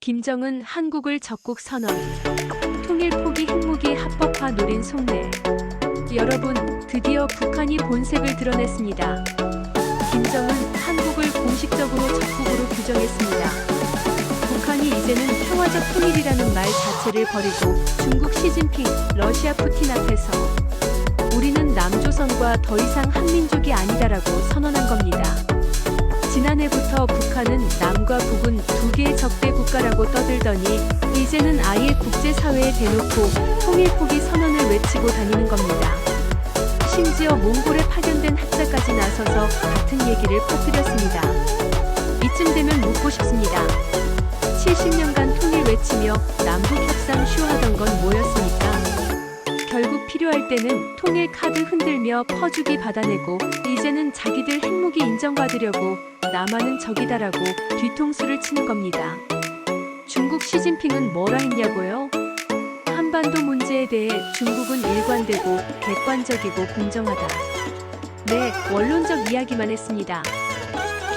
김정은 한국을 적국 선언. 통일 포기 핵무기 합법화 노린 속내. 여러분, 드디어 북한이 본색을 드러냈습니다. 김정은 한국을 공식적으로 적국으로 규정했습니다. 북한이 이제는 평화적 통일이라는 말 자체를 버리고 중국 시진핑, 러시아 푸틴 앞에서 우리는 남조선과 더 이상 한민족이 아니다라고 선언한 북한은 남과 북은 두 개의 적대 국가라고 떠들더니 이제는 아예 국제사회에 대놓고 통일 포기 선언을 외치고 다니는 겁니다. 심지어 몽골에 파견된 학자까지 나서서 같은 얘기를 퍼뜨렸습니다. 이쯤 되면 묻고 싶습니다. 70년간 통일 외치며 남북 협상 쇼하던 건 뭐였습니까? 필요할 때는 통일 카드 흔들며 퍼주기 받아내고 이제는 자기들 핵무기 인정받으려고 남한은 적이다라고 뒤통수를 치는 겁니다. 중국 시진핑은 뭐라 했냐고요? 한반도 문제에 대해 중국은 일관되고 객관적이고 공정하다. 네, 원론적 이야기만 했습니다.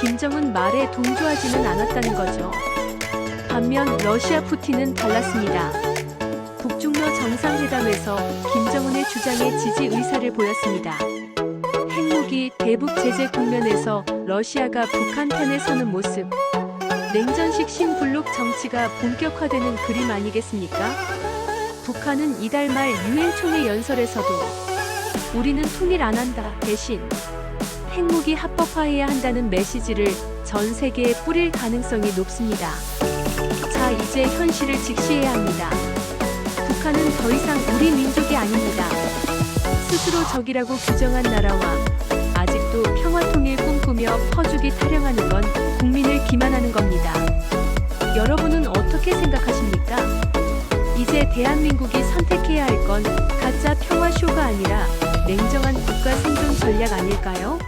김정은 말에 동조하지는 않았다는 거죠. 반면 러시아 푸틴은 달랐습니다. 북중러 정상회담에서 김정은의 주장에 지지 의사를 보였습니다. 핵무기 대북 제재 국면에서 러시아가 북한 편에 서는 모습. 냉전식 신블록 정치가 본격화되는 그림 아니겠습니까? 북한은 이달 말 유엔 총회 연설에서도 우리는 통일 안 한다 대신 핵무기 합법화해야 한다는 메시지를 전 세계에 뿌릴 가능성이 높습니다. 자, 이제 현실을 직시해야 합니다. 북한은 더 이상 우리 민족이 아닙니다. 스스로 적이라고 규정한 나라와 아직도 평화 통일 꿈꾸며 퍼주기 타령하는 건 국민을 기만하는 겁니다. 여러분은 어떻게 생각하십니까? 이제 대한민국이 선택해야 할 건 가짜 평화 쇼가 아니라 냉정한 국가 생존 전략 아닐까요?